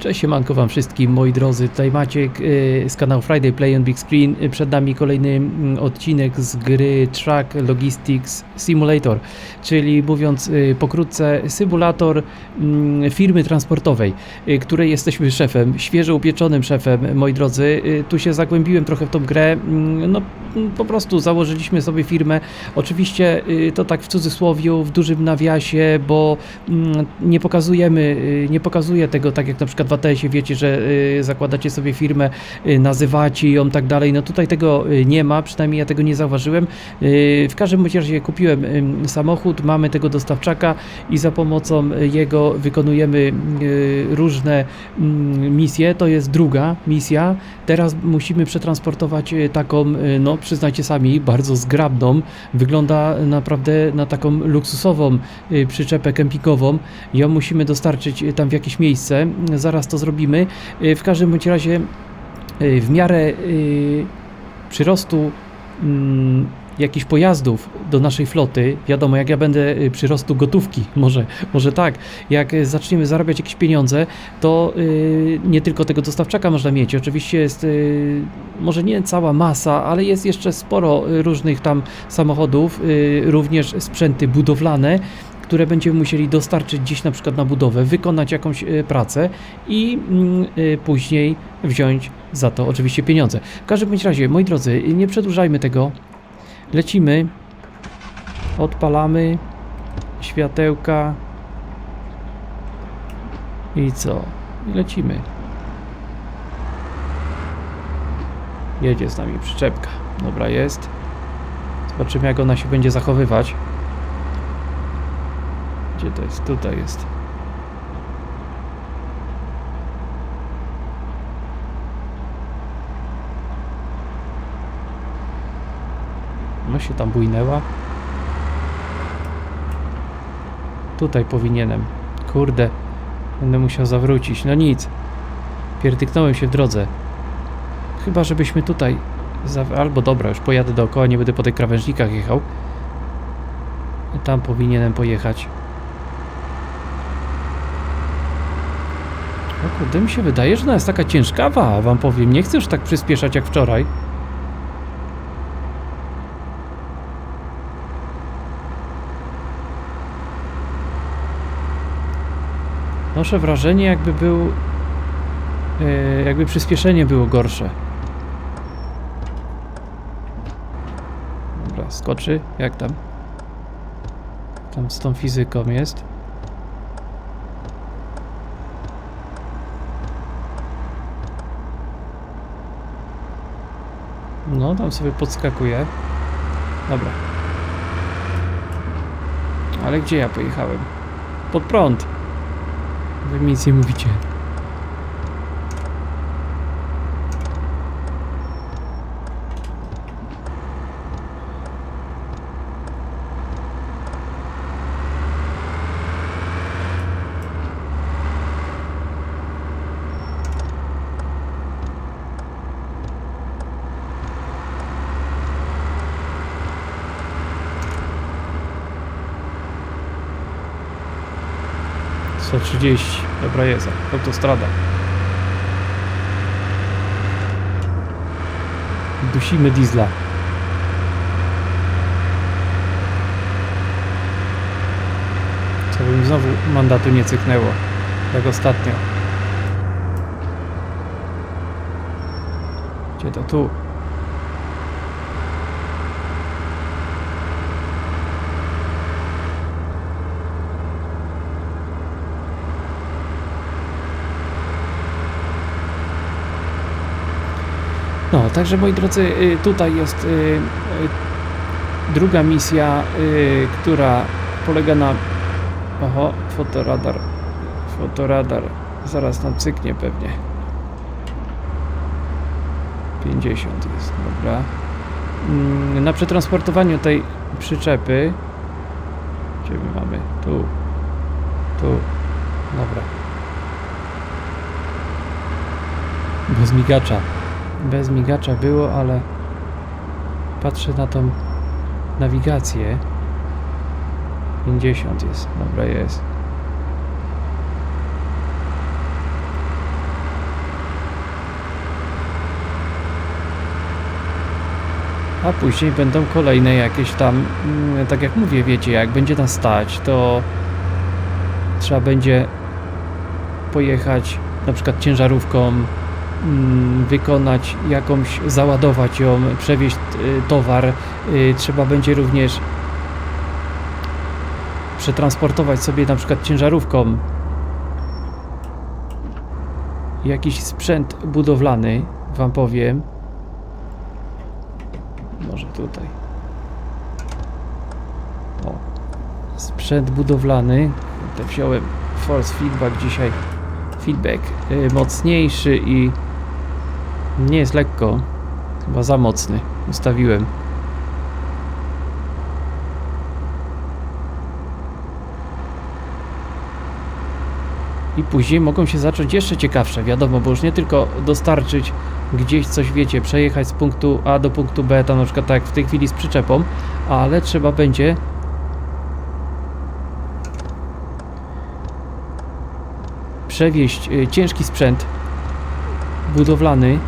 Cześć, siemanko wam wszystkim, moi drodzy, tutaj Maciek y, z kanału Friday Play on Big Screen. Y, Przed nami kolejny mm, odcinek z gry Truck Logistics Simulator, czyli mówiąc y, pokrótce symulator mm, firmy transportowej, której jesteśmy szefem, świeżo upieczonym szefem, moi drodzy. Tu się zagłębiłem trochę w tą grę, mm, no po prostu założyliśmy sobie firmę, oczywiście to tak w cudzysłowie, w dużym nawiasie, bo nie pokazujemy, nie pokazuję tego tak jak na przykład w ATS-ie wiecie, że y, zakładacie sobie firmę, y, nazywacie ją tak dalej, no tutaj tego y, nie ma, przynajmniej ja tego nie zauważyłem. W każdym razie kupiłem samochód, mamy tego dostawczaka i za pomocą jego wykonujemy różne mm, misje, to jest druga misja. Teraz musimy przetransportować taką, no przyznajcie sami, bardzo zgrabną, wygląda naprawdę na taką luksusową przyczepę kempingową. Ją musimy dostarczyć tam w jakieś miejsce. Zaraz to zrobimy. Y, W każdym bądź razie y, w miarę y, przyrostu mm, jakichś pojazdów do naszej floty, wiadomo, jak ja będę przyrostu gotówki, może, może tak, jak zaczniemy zarabiać jakieś pieniądze, to nie tylko tego dostawczaka można mieć, oczywiście jest może nie cała masa, ale jest jeszcze sporo różnych tam samochodów, również sprzęty budowlane, które będziemy musieli dostarczyć gdzieś na przykład na budowę, wykonać jakąś y, pracę i mm, y, później wziąć za to oczywiście pieniądze. W każdym razie, moi drodzy, nie przedłużajmy tego. Lecimy, odpalamy światełka i co? Lecimy. Jedzie z nami przyczepka. Dobra, jest. Zobaczymy, jak ona się będzie zachowywać. To jest? Tutaj jest. No się tam bujnęła. Tutaj powinienem. Kurde. Będę musiał zawrócić. No nic. Pierdyknąłem się w drodze. Chyba, żebyśmy tutaj... Albo dobra, już pojadę dookoła, nie będę po tych krawężnikach jechał. Tam powinienem pojechać. O kurde, mi się wydaje, że ona jest taka ciężkawa, wam powiem. Nie już tak przyspieszać jak wczoraj. Noszę wrażenie, jakby był. e, jakby przyspieszenie było gorsze. Dobra, skoczy. Jak tam? Tam z tą fizyką jest. Tam sobie podskakuje. Dobra. Ale gdzie ja pojechałem? Pod prąd. Wy mi nic nie mówicie. Co 30. Dobra jest, autostrada. Dusimy diesla. Co bym znowu mandatu nie cyknęło. Jak ostatnio. Gdzie to tu? No, także moi drodzy, y, tutaj jest y, y, druga misja, która polega na. Oho, fotoradar. Fotoradar. Zaraz nam cyknie pewnie. 50 jest, dobra. Mm, Na przetransportowaniu tej przyczepy. Gdzie my mamy? Tu. Tu. Dobra. Bez migacza bez migacza było, ale patrzę na tą nawigację. 50 jest, dobra jest. A później będą kolejne jakieś tam, mm, tak jak mówię, wiecie, jak będzie nas stać, to trzeba będzie pojechać na przykład ciężarówką wykonać jakąś, załadować ją, przewieźć y, towar. Y, Trzeba będzie również przetransportować sobie na przykład ciężarówką jakiś sprzęt budowlany, wam powiem. Może tutaj. O. Sprzęt budowlany. Te wziąłem force feedback dzisiaj. Feedback y, mocniejszy i nie jest lekko. Chyba za mocny. Ustawiłem. I później mogą się zacząć jeszcze ciekawsze, wiadomo, bo już nie tylko dostarczyć gdzieś coś, wiecie, przejechać z punktu A do punktu B, tam na przykład tak jak w tej chwili z przyczepą, ale trzeba będzie przewieźć y, ciężki sprzęt budowlany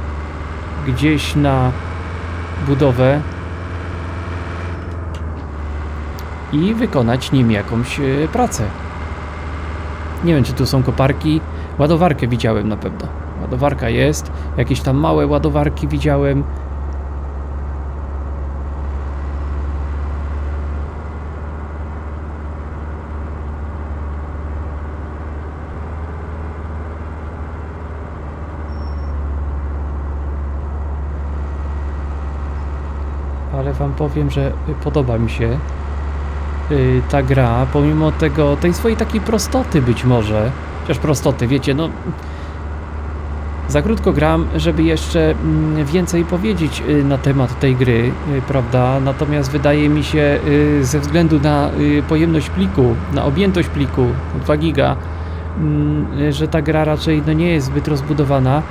gdzieś na budowę i wykonać nim jakąś y, pracę. Nie wiem, czy tu są koparki. Ładowarkę widziałem na pewno. Ładowarka jest. Jakieś tam małe ładowarki widziałem. Ale wam powiem, że podoba mi się y, ta gra, pomimo tego, tej swojej takiej prostoty być może, chociaż prostoty, wiecie, no za krótko gram, żeby jeszcze mm, więcej powiedzieć y, na temat tej gry, y, prawda? Natomiast wydaje mi się, y, ze względu na y, pojemność pliku, na objętość pliku 2 giga, mm, y, że ta gra raczej no, nie jest zbyt rozbudowana,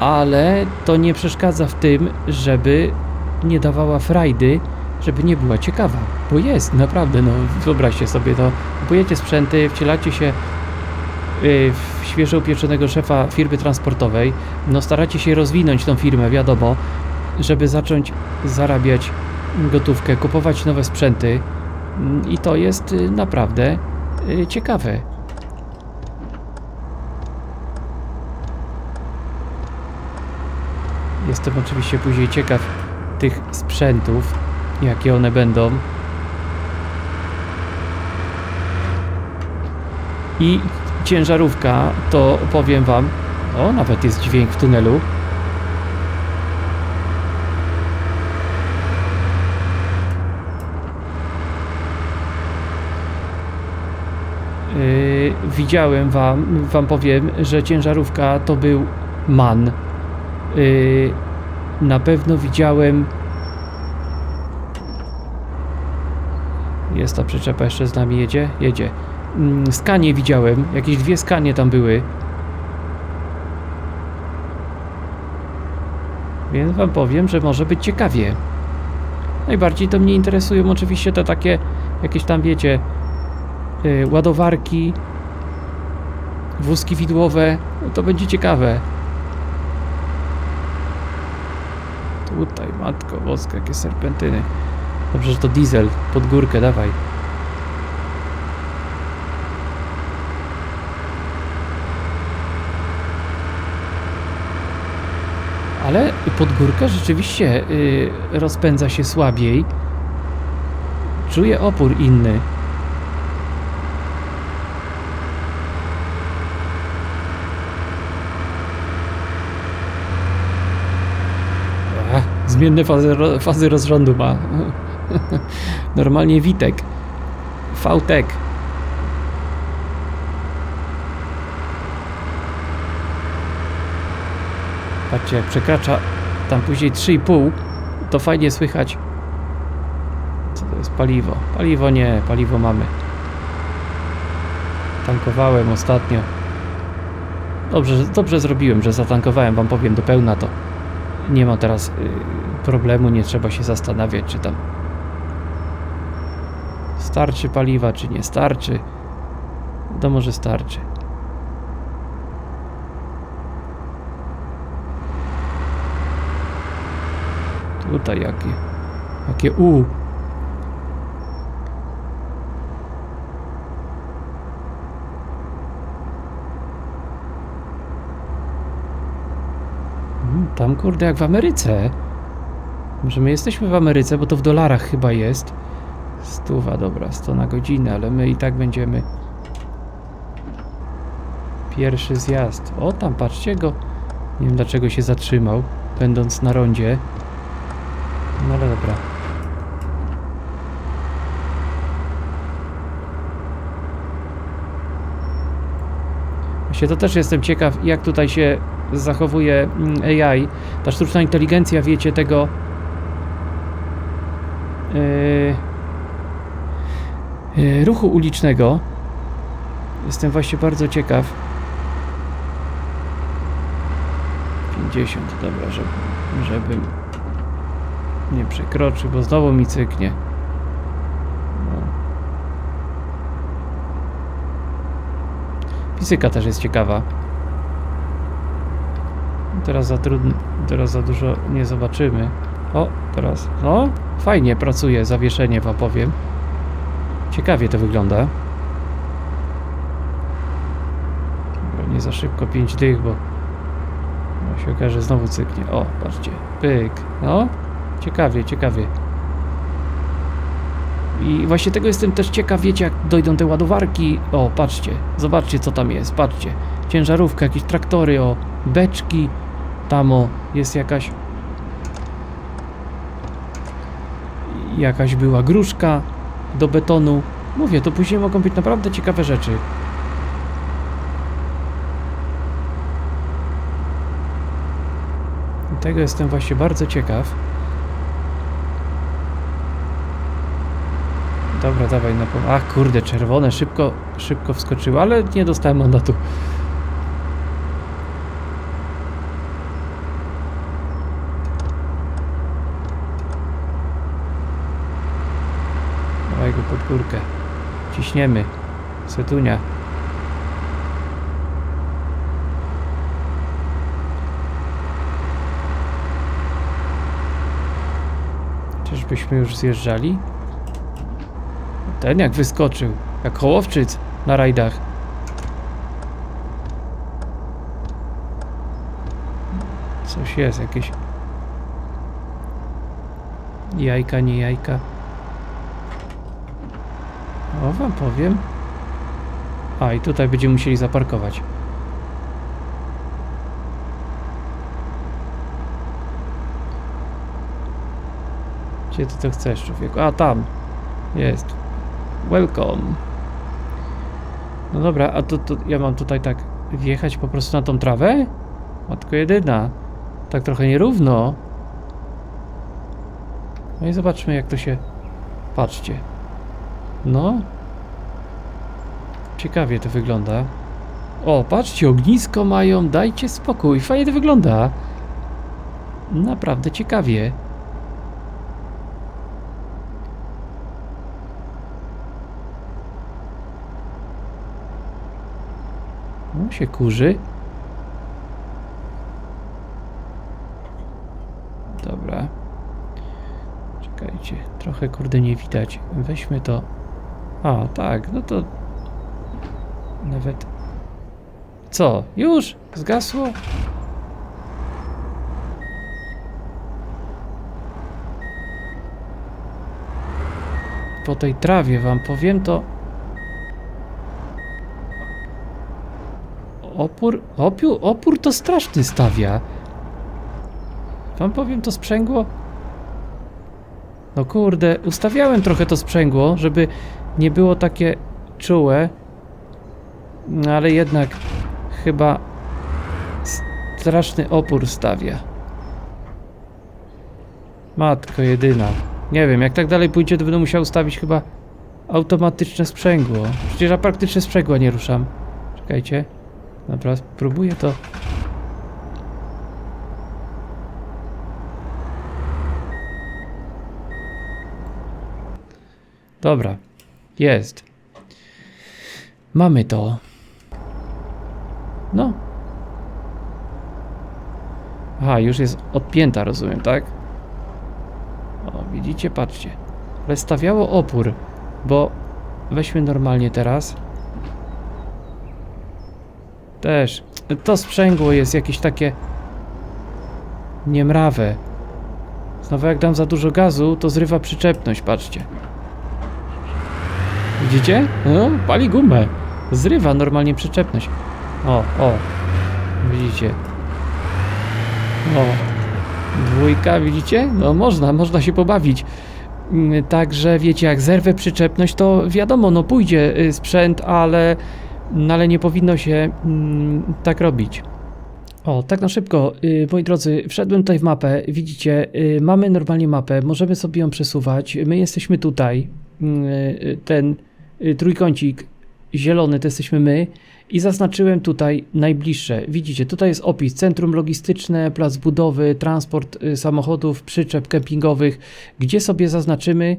ale to nie przeszkadza w tym, żeby nie dawała frajdy, żeby nie była ciekawa, bo jest, naprawdę, no wyobraźcie sobie, to kupujecie sprzęty, wcielacie się y, w świeżo upieczonego szefa firmy transportowej, no staracie się rozwinąć tą firmę, wiadomo, żeby zacząć zarabiać gotówkę, kupować nowe sprzęty mm, i to jest y, naprawdę y, ciekawe. Jestem oczywiście później ciekaw tych sprzętów, jakie one będą. I ciężarówka, to powiem Wam, o, nawet jest dźwięk w tunelu. Yy, widziałem wam, wam powiem, że ciężarówka to był MAN. Yy, na pewno widziałem Jest ta przyczepa jeszcze z nami, jedzie? Jedzie. Mm, Skanie widziałem, jakieś dwie skanie tam były. Więc wam powiem, że może być ciekawie. Najbardziej to mnie interesują oczywiście te takie, jakieś tam wiecie, yy, ładowarki, wózki widłowe. No to będzie ciekawe. Tutaj, matko boska, jakie serpentyny. Dobrze, że to diesel. Pod górkę, dawaj. Ale pod górkę rzeczywiście y, rozpędza się słabiej. Czuję opór inny. Zmienne fazy, fazy rozrządu ma. Normalnie Witek. VTEC. Patrzcie, jak przekracza tam później 3,5, to fajnie słychać. Co to jest? Paliwo. Paliwo nie, paliwo mamy. Tankowałem ostatnio. Dobrze, dobrze zrobiłem, że zatankowałem, wam powiem do pełna to. Nie ma teraz y, problemu, nie trzeba się zastanawiać, czy tam starczy paliwa, czy nie starczy. Wiadomo, że starczy. Tutaj jakie Jakie U. Mm, Tam kurde jak w Ameryce. Może my jesteśmy w Ameryce, bo to w dolarach chyba jest. Stuwa, dobra, 100 na godzinę, ale my i tak będziemy. Pierwszy zjazd. O, tam patrzcie go. Nie wiem dlaczego się zatrzymał, będąc na rondzie. No ale dobra. Właśnie to też jestem ciekaw, jak tutaj się zachowuje mm, AI. Ta sztuczna inteligencja, wiecie, tego. Yy, yy, ruchu ulicznego. Jestem właśnie bardzo ciekaw. 50, dobra, żeby, żebym nie przekroczył, bo znowu mi cyknie. No. Fizyka też jest ciekawa. Teraz za trudno, teraz za dużo nie zobaczymy. O, teraz, no, fajnie pracuje zawieszenie, wam powiem. Ciekawie to wygląda. Nie za szybko 5 dych, bo bo się okaże, znowu cyknie. O, patrzcie. Pyk. No, ciekawie, ciekawie. I właśnie tego jestem też ciekaw, wiecie, jak dojdą te ładowarki. O, patrzcie, zobaczcie, co tam jest, patrzcie. Ciężarówka, jakieś traktory, o, beczki. Tam, o, jest jakaś... Jakaś była gruszka do betonu. Mówię, to później mogą być naprawdę ciekawe rzeczy. Tego jestem właśnie bardzo ciekaw. Dobra, dawaj na po... Ach, kurde, czerwone, szybko, szybko wskoczyły, ale nie dostałem mandatu. Dawaj go pod górkę. Ciśniemy. Setunia. Czyżbyśmy już zjeżdżali? Ten jak wyskoczył, jak hołowczyc na rajdach. Coś jest, jakieś jajka, nie jajka. O, wam powiem. A, i tutaj będziemy musieli zaparkować. Gdzie ty to chcesz, człowieku? A, tam. Jest. Welcome. No dobra, a to, to ja mam tutaj tak wjechać po prostu na tą trawę? Matko jedyna. Tak trochę nierówno. No i zobaczmy jak to się... Patrzcie. No. Ciekawie to wygląda. O, patrzcie, ognisko mają, dajcie spokój. Fajnie to wygląda. Naprawdę ciekawie. No się kurzy. Dobra. Czekajcie, trochę kurde nie widać. Weźmy to. A, tak, no to nawet. Co? Już? Zgasło? Po tej trawie wam powiem to. Opór, opiu, opór to straszny stawia. Wam powiem to sprzęgło. No kurde, ustawiałem trochę to sprzęgło, żeby nie było takie czułe. No ale jednak chyba straszny opór stawia. Matko jedyna. Nie wiem, jak tak dalej pójdzie, to będę musiał ustawić chyba automatyczne sprzęgło. Przecież ja praktycznie sprzęgła nie ruszam. Czekajcie. Dobra, spróbuję to. Dobra, jest. Mamy to. No. Aha, już jest odpięta, rozumiem, tak? O, widzicie, patrzcie. Ale stawiało opór, bo weźmy normalnie teraz. Też. To sprzęgło jest jakieś takie niemrawe. Znowu jak dam za dużo gazu, to zrywa przyczepność, patrzcie. Widzicie? No, pali gumę. Zrywa normalnie przyczepność. O, o. Widzicie? O. Dwójka, widzicie? No można, można się pobawić. Mm, Także wiecie, jak zerwę przyczepność, to wiadomo, no pójdzie y, sprzęt, ale, no, ale nie powinno się mm, tak robić. O, tak na szybko, y, moi drodzy, wszedłem tutaj w mapę, widzicie, y, mamy normalnie mapę, możemy sobie ją przesuwać, my jesteśmy tutaj, y, ten trójkącik zielony to jesteśmy my i zaznaczyłem tutaj najbliższe. Widzicie, tutaj jest opis, centrum logistyczne, plac budowy, transport y, samochodów, przyczep kempingowych, gdzie sobie zaznaczymy,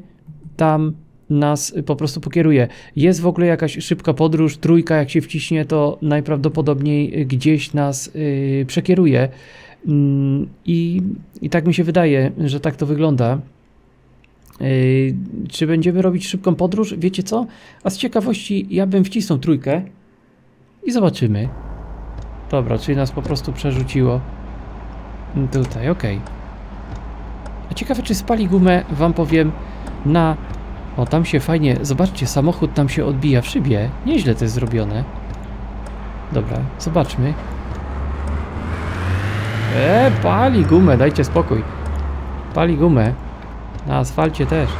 tam nas y, po prostu pokieruje. Jest w ogóle jakaś szybka podróż, trójka jak się wciśnie, to najprawdopodobniej y, gdzieś nas y, przekieruje. Mm, I, I tak mi się wydaje, że tak to wygląda. Yy, czy będziemy robić szybką podróż? Wiecie co? A z ciekawości ja bym wcisnął trójkę i zobaczymy. Dobra, czyli nas po prostu przerzuciło. Tutaj, ok. A ciekawe, czy spali gumę, wam powiem, na... O, tam się fajnie... Zobaczcie, samochód tam się odbija w szybie. Nieźle to jest zrobione. Dobra, zobaczmy. E, pali gumę, dajcie spokój. Pali gumę. Na asfalcie też.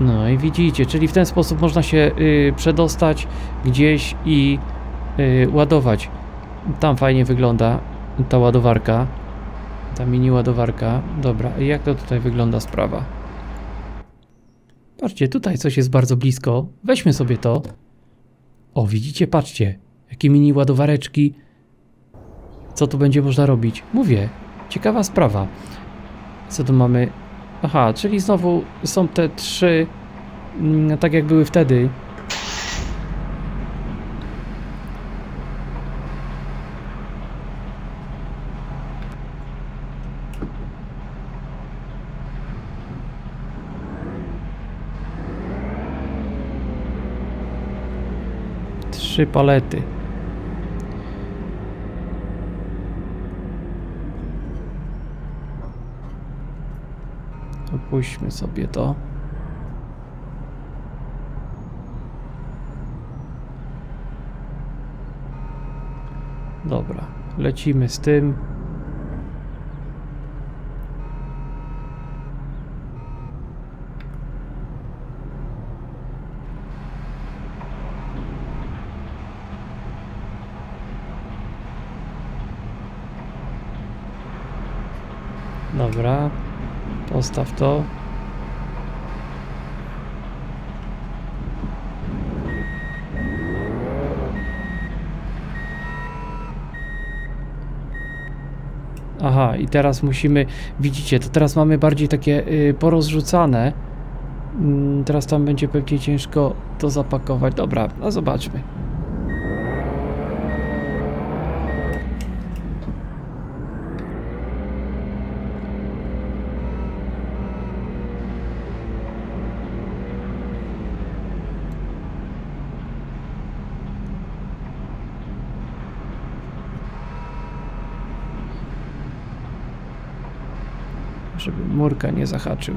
No i widzicie, czyli w ten sposób można się y, przedostać gdzieś i y, ładować. Tam fajnie wygląda ta ładowarka. Ta mini ładowarka. Dobra, jak to tutaj wygląda sprawa? Patrzcie, tutaj coś jest bardzo blisko. Weźmy sobie to. O, widzicie, patrzcie. Jakie mini ładowareczki. Co tu będzie można robić? Mówię, ciekawa sprawa. Co tu mamy? Aha, czyli znowu są te trzy, mm, tak jak były wtedy. Trzy palety. Opuśćmy sobie to. Dobra, lecimy z tym. Dobra, postaw to. Aha, i teraz musimy, widzicie, to teraz mamy bardziej takie y, porozrzucane. Mm, teraz tam będzie pewnie ciężko to zapakować. Dobra, no zobaczmy. Żeby murka nie zahaczył.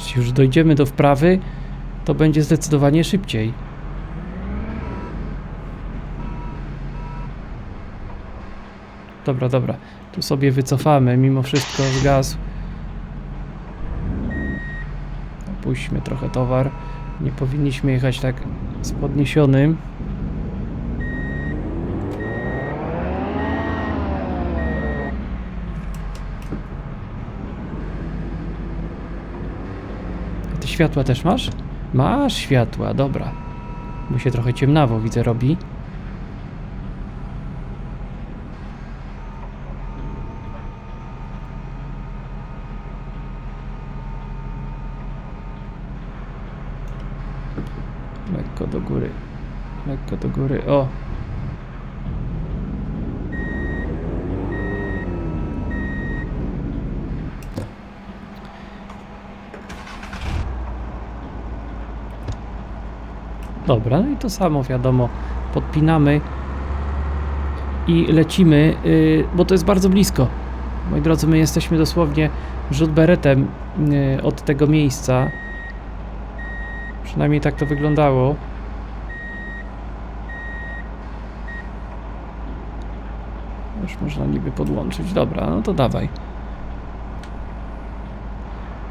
Patrzcie, już dojdziemy do wprawy, to będzie zdecydowanie szybciej. Dobra, dobra. Tu sobie wycofamy, mimo wszystko z gazu. Opuśćmy trochę towar. Nie powinniśmy jechać tak z podniesionym. Światła też masz? Masz światła, dobra. Bo się trochę ciemnawo, widzę, robi. Lekko do góry. Lekko do góry. O! Dobra, no i to samo wiadomo. Podpinamy i lecimy, yy, bo to jest bardzo blisko. Moi drodzy, my jesteśmy dosłownie rzut beretem yy, od tego miejsca. Przynajmniej tak to wyglądało. Już można niby podłączyć. Dobra, no to dawaj.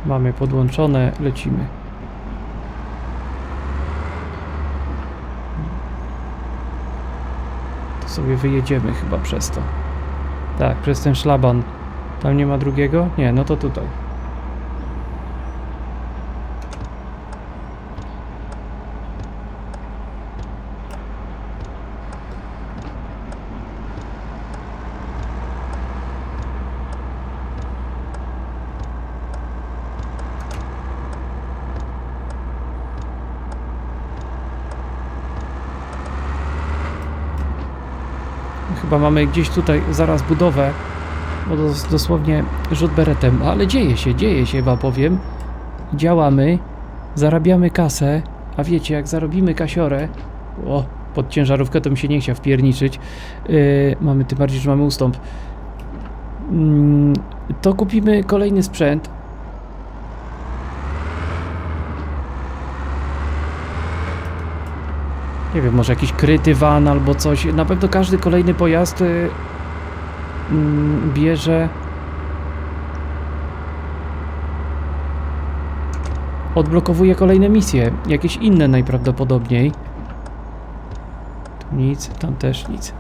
Mamy podłączone, lecimy. Sobie wyjedziemy chyba przez to. Tak, przez ten szlaban. Tam nie ma drugiego? Nie, no to tutaj. Chyba mamy gdzieś tutaj zaraz budowę, bo to jest dosłownie rzut beretem, ale dzieje się, dzieje się, wam powiem. Działamy, zarabiamy kasę, a wiecie, jak zarobimy kasiorę, o, pod ciężarówkę to mi się nie chciał wpierniczyć, yy, mamy tym bardziej, że mamy ustąp, Mm, to kupimy kolejny sprzęt, nie wiem, może jakiś kryty van albo coś. Na pewno każdy kolejny pojazd y, mm, bierze odblokowuje kolejne misje, jakieś inne najprawdopodobniej. Tu nic, tam też nic.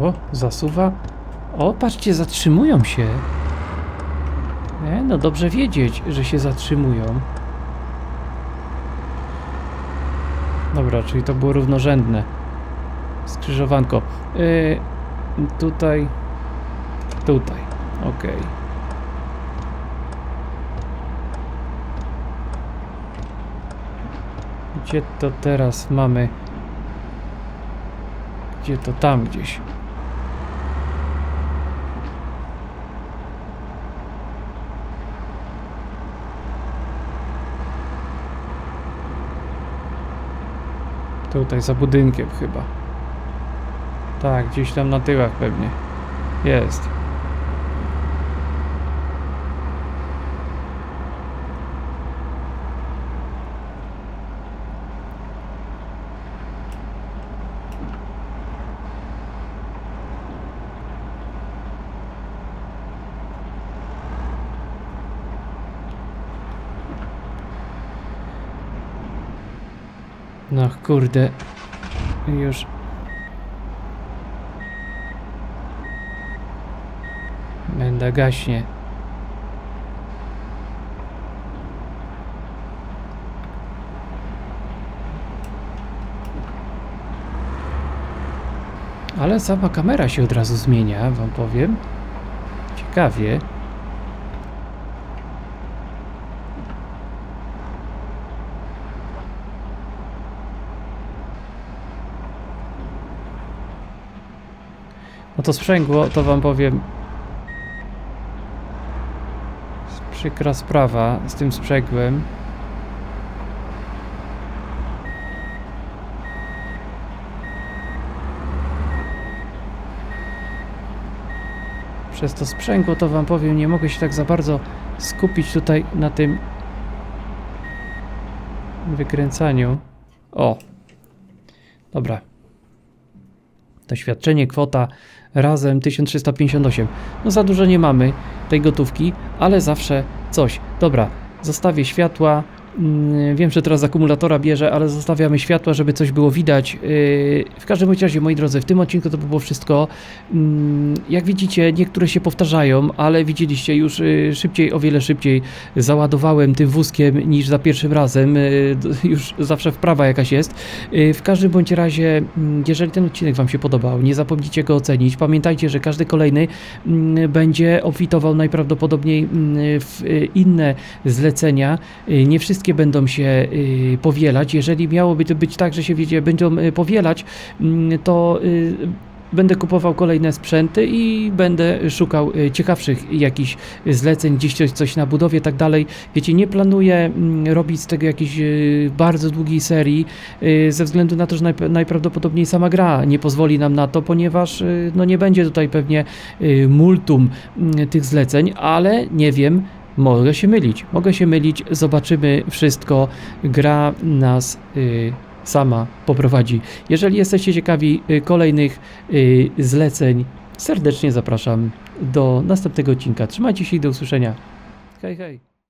O, zasuwa. O, patrzcie, zatrzymują się. Nie, no dobrze wiedzieć, że się zatrzymują. Dobra, czyli to było równorzędne. Skrzyżowanko. Yy, tutaj. Tutaj. Okej. Gdzie to teraz mamy? Gdzie to tam gdzieś? Tutaj za budynkiem chyba. Tak, gdzieś tam na tyłach pewnie. Jest. No kurde. Już. Będę gaśnie. Ale sama kamera się od razu zmienia, wam powiem. Ciekawie. To sprzęgło, to wam powiem. Przykra sprawa z tym sprzęgłem. Przez to sprzęgło to wam powiem, nie mogę się tak za bardzo skupić tutaj na tym wykręcaniu. O. Dobra. Doświadczenie, kwota razem 1358. No za dużo nie mamy tej gotówki, ale zawsze coś. Dobra, zostawię światła. Mm, Wiem, że teraz akumulatora bierze, ale zostawiamy światła, żeby coś było widać. Yy, W każdym razie, moi drodzy, w tym odcinku to by było wszystko. Mm, Jak widzicie, niektóre się powtarzają, ale widzieliście już yy, szybciej, o wiele szybciej załadowałem tym wózkiem niż za pierwszym razem. D- Już zawsze wprawa jakaś jest. W każdym bądź razie, mm, jeżeli ten odcinek Wam się podobał, nie zapomnijcie go ocenić. Pamiętajcie, że każdy kolejny będzie obfitował najprawdopodobniej w y, inne zlecenia. Y, Nie wszystkie będą się y, powielać. Jeżeli miałoby to być tak, że się wiecie, będą y, powielać, mm, to y, będę kupował kolejne sprzęty i będę szukał ciekawszych jakichś zleceń, gdzieś coś, coś na budowie, tak dalej. Wiecie, nie planuję mm, robić z tego jakiejś bardzo długiej serii, ze względu na to, że najp- najprawdopodobniej sama gra nie pozwoli nam na to, ponieważ no nie będzie tutaj pewnie multum mm, tych zleceń, ale nie wiem, mogę się mylić. Mogę się mylić, zobaczymy wszystko. Gra nas y, sama poprowadzi. Jeżeli jesteście ciekawi y, kolejnych y, zleceń, serdecznie zapraszam do następnego odcinka. Trzymajcie się i do usłyszenia. Hej, hej.